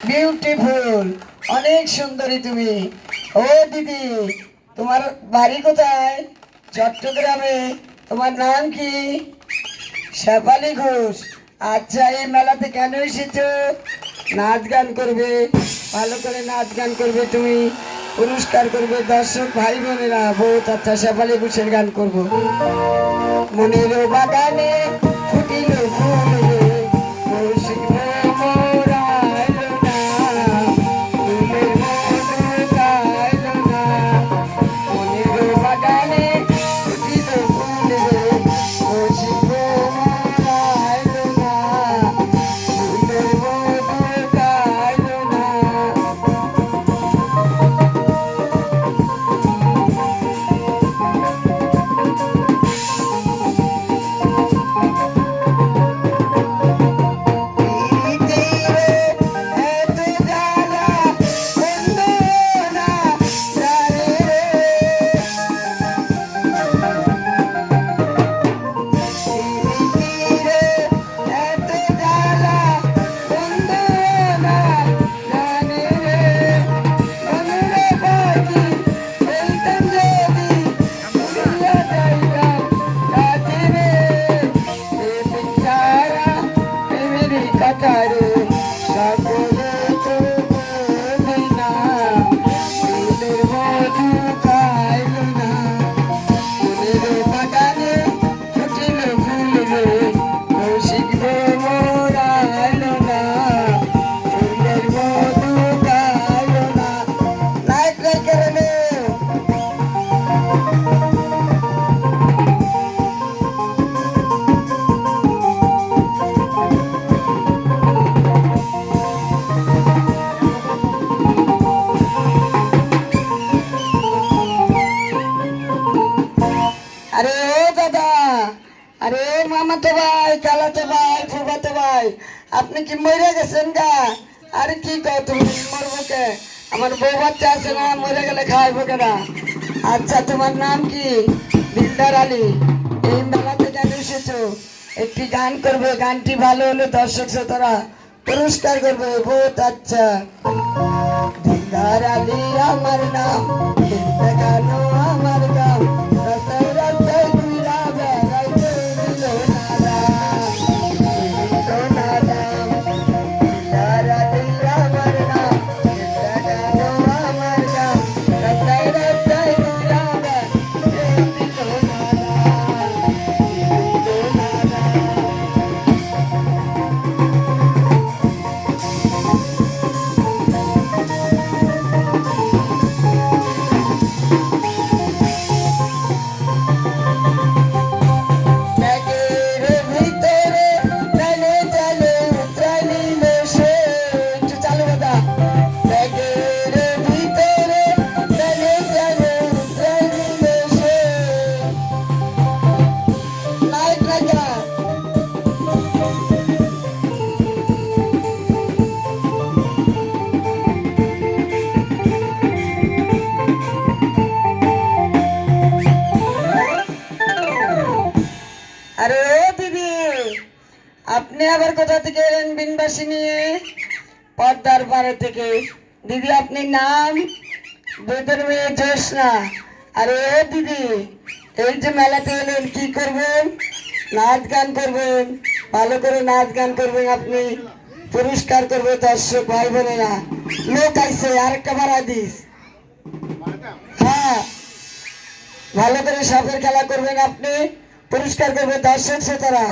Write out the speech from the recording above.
Beautiful অনেক সুন্দরী তুমি। ও দিদি, তোমার বাড়ি কোথায়? চট্টগ্রামে। তোমার নাম কি? শেফালি ঘোষ। আচ্ছা এই মেলাতে কেন এসেছ? নাচ গান করবে, ভালো করে নাচ গান করবে তুমি, পুরস্কার করবে দর্শক ভাই বোনেরা। বহুত আচ্ছা শেফালি ঘোষের গান করব। মনের বাগানে Catarina. আরে মামাতো ভাই কালাতো ভাই ফুফাতো ভাই, আপনি কি মরে গেছেন গা? আরে কি কয় তুমি, মরবো কে? আমার বউ বাচ্চা আছে না, মরে গেলে খাইবো কেনা আচ্ছা তোমার নাম কি? দিলদার আলী। এই মেলাতে কেন এসেছ। একটি গান করবে, গানটি ভালো হলে দর্শক শ্রোতারা পুরস্কার করবে। বহুত আচ্ছা। দিলদার আলী, আমার নাম। আপনি আবার কোথা থেকে এলেন বিনবাসী নিয়ে পর্দার পাড়ে থেকে। দিদি, আপনি নাম? বেদের মেয়ে জোসনা আরে ও দিদি, এই যে মেলাতে এলেন, কি করবেন? নাচ গান করবেন। ভালো করে নাচ গান করবেন আপনি। পুরস্কার করবে দর্শক ভাই বোনেরা লোক আইসে আরেকটা ভাড়া দিস। হ্যাঁ ভালো করে সাপের খেলা করবেন আপনি। পুরস্কার করবে দর্শক শ্রোতারা।